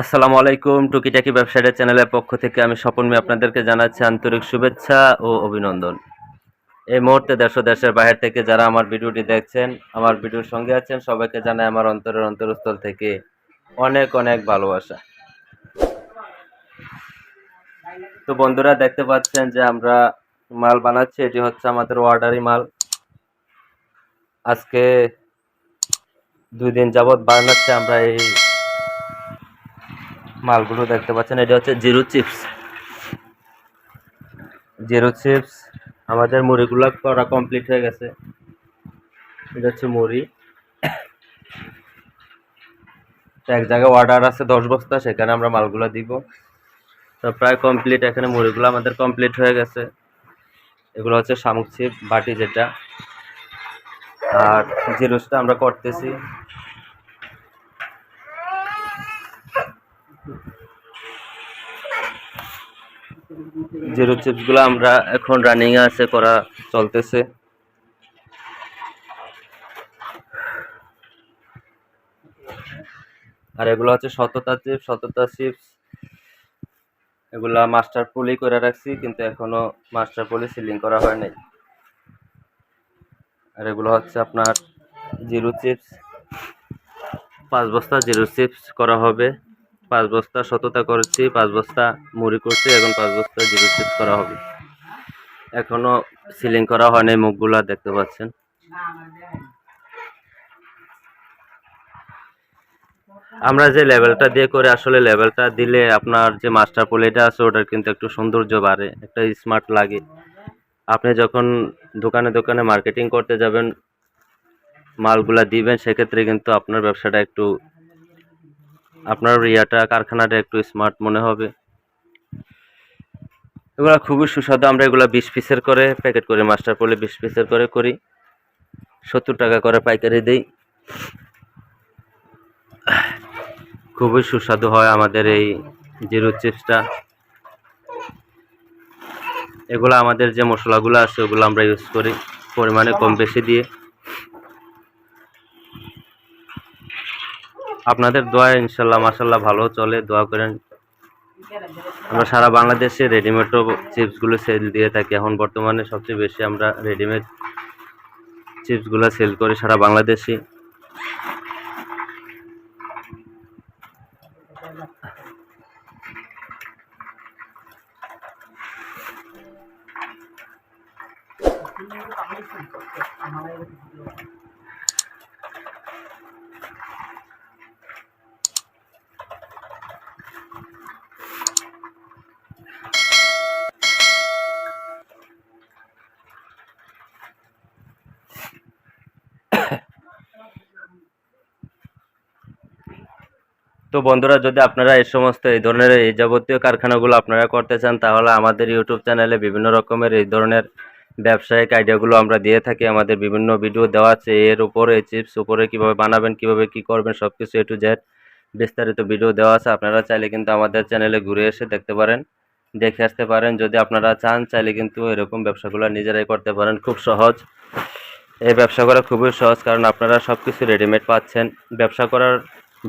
আসসালামু আলাইকুম টুকিটাকি ব্যবসায়ীদের চ্যানেলের পক্ষ থেকে আমি স্বপন মি আপনাদেরকে জানাচ্ছি আন্তরিক শুভেচ্ছা ও অভিনন্দন। এই মুহূর্তে দেশ দেশের বাইরে থেকে যারা আমার ভিডিওটি দেখছেন, আমার ভিডিওর সঙ্গে আছেন, সবাইকে জানাই আমার অন্তরের অন্তরস্থল থেকে অনেক অনেক ভালোবাসা। তো বন্ধুরা, দেখতে পাচ্ছেন যে আমরা মাল বানাচ্ছি, এটি হচ্ছে আমাদের অর্ডারি মাল। আজকে দুই দিন যাবৎ বানাচ্ছে আমরা এই মালগুলো দেখতে পাচ্ছেন। এটা হচ্ছে জিরো চিপস। জিরো চিপস, আমাদের মুড়িগুলো করা কমপ্লিট হয়ে গেছে। এটা হচ্ছে মুড়ি। এক জায়গায় অর্ডার আছে, দশ বস্তা, সেখানে আমরা মালগুলো দিব। তো প্রায় কমপ্লিট এখানে মুড়িগুলো আমাদের কমপ্লিট হয়ে গেছে। এগুলো হচ্ছে শামুক চিপ বাটি যেটা। আর জিরোসটা আমরা করতেছি। জিরো চিপসগুলো আমরা এখন রানিং আছে, করা চলতেছে। আর এগুলো হচ্ছে সততা চিপস সততা চিপস এগুলা মাস্টার পুলি করে রাখছি, কিন্তু এখনও মাস্টার পুলি সিলিং করা হয় নাই। আর এগুলো হচ্ছে আপনার জিরো চিপস, পাঁচ বস্তা জিরো চিপস করা হবে। পাঁচ বস্তা সততা করছি, পাঁচ বস্তা মুড়ি করছি এখন পাঁচ বস্তা জিরো চিপস করা হবে। এখনও সিলিং করা হয়নি মুখগুলা দেখতে পাচ্ছেন। আমরা যে লেভেলটা দিয়ে করে, আসলে লেভেলটা দিলে আপনার যে মাস্টার পলিটা আছে, ওটার কিন্তু একটু সৌন্দর্য বাড়ে, একটা স্মার্ট লাগে। আপনি যখন দোকানে দোকানে মার্কেটিং করতে যাবেন, মালগুলা দিবেন, সেক্ষেত্রে কিন্তু আপনার ব্যবসাটা একটু, আপনার ইয়াটা, কারখানাটা একটু স্মার্ট মনে হবে। এগুলো খুবই সুস্বাদু, আমরা এগুলো বিশ পিসের করে প্যাকেট করি মাস্টার পলি বিশ পিসের করে করি। সত্তর টাকা করে পাইকারি দিই। খুবই সুস্বাদু হয় আমাদের এই জিরো চিপসটা। এগুলো আমাদের যে মশলাগুলো আছে, ওগুলো আমরা ইউজ করি পরিমাণে কম বেশি দিয়ে। আপনাদের দোয়া ইনশাল্লাহ মাসাল্লাহ ভালো চলে, দোয়া করেন। আমরা সারা বাংলাদেশে রেডিমেডও চিপসগুলো সেল দিয়ে থাকি। এখন বর্তমানে সবচেয়ে বেশি আমরা রেডিমেড চিপসগুলো সেল করি সারা বাংলাদেশে। তো বন্ধুরা, যদি আপনারা এই সমস্ত এই ধরনের এই যাবতীয় কারখানাগুলো আপনারা করতে চান, তাহলে আমাদের ইউটিউব চ্যানেলে বিভিন্ন রকমের এই ধরনের ব্যবসায়িক আইডিয়াগুলো আমরা দিয়ে থাকি, আমাদের বিভিন্ন ভিডিও দেওয়া আছে, এর উপরে চিপস উপরে কীভাবে বানাবেন, কীভাবে কি করবেন সব কিছু এ টু জেড বিস্তারিত ভিডিও দেওয়া আছে, আপনারা চাইলে কিন্তু আমাদের চ্যানেলে ঘুরে এসে দেখতে পারেন, দেখে আসতে পারেন, যদি আপনারা চান চাইলে কিন্তু এরকম ব্যবসাগুলো নিজেরাই করতে পারেন, খুব সহজ। এই ব্যবসা করা খুবই সহজ, কারণ আপনারা সব কিছু রেডিমেড পাচ্ছেন। ব্যবসা করার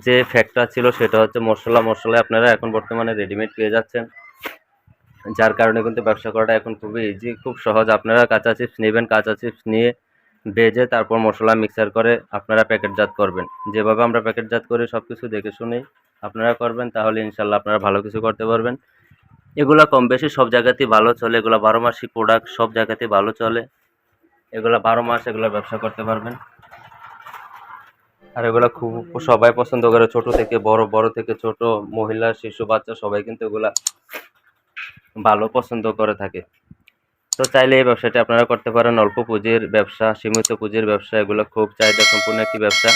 যে ফ্যাক্টটা ছিল সেটা হচ্ছে মশলা, মশলায় আপনারা এখন বর্তমানে রেডিমেড পেয়ে যাচ্ছেন। যার কারণে কিন্তু ব্যবসা করাটা এখন খুবই ইজি খুব সহজ। আপনারা কাঁচা চিপস নেবেন, কাঁচা চিপস নিয়ে ভেজে তারপর মশলা মিক্সার করে আপনারা প্যাকেটজাত করবেন। যেভাবে আমরা প্যাকেটজাত করি সব কিছু দেখে শুনেই আপনারা করবেন, তাহলে ইনশাল্লাহ আপনারা ভালো কিছু করতে পারবেন। এগুলো কম বেশি সব জায়গাতেই ভালো চলে, এগুলো বারো মাসিক প্রোডাক্ট সব জায়গাতেই ভালো চলে। এগুলো বারো মাস এগুলো ব্যবসা করতে পারবেন। আর এগুলো খুব সবাই পছন্দ করে, ছোট থেকে বড় বড় থেকে ছোট, মহিলা, শিশু, বাচ্চা সবাই কিন্তু এগুলা ভালো পছন্দ করে থাকে। তো চাইলে এই ব্যবসাটি আপনারা করতে পারেন। অল্প পুঁজির ব্যবসা, সীমিত পুঁজির ব্যবসা, এগুলো খুব চাহিদা সম্পূর্ণ একটি ব্যবসা।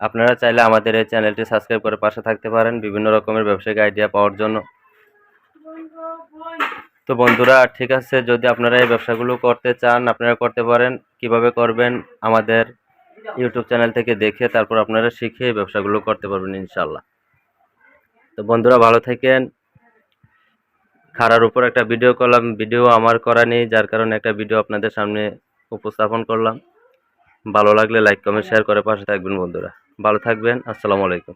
আপনারা চাইলে আমাদের এই চ্যানেলটি সাবস্ক্রাইব করে পাশে থাকতে পারেন। বিভিন্ন রকমের ব্যবসায়িক আইডিয়া পাওয়ার জন্য। তো বন্ধুরা, ঠিক আছে, যদি আপনারা এই ব্যবসাগুলো করতে চান, আপনারা করতে পারেন। কীভাবে করবেন? আমাদের ইউটিউব চ্যানেল থেকে দেখে তারপর আপনারা শিখে এই ব্যবসাগুলো করতে পারবেন ইনশাল্লাহ তো বন্ধুরা, ভালো থাকেন। খারার উপর একটা ভিডিও করলাম। ভিডিও আমার করা নেই, যার কারণে একটা ভিডিও আপনাদের সামনে উপস্থাপন করলাম। ভালো লাগলে লাইক কমেন্ট শেয়ার করে পাশে থাকবেন বন্ধুরা। ভালো থাকবেন, আসসালামু আলাইকুম।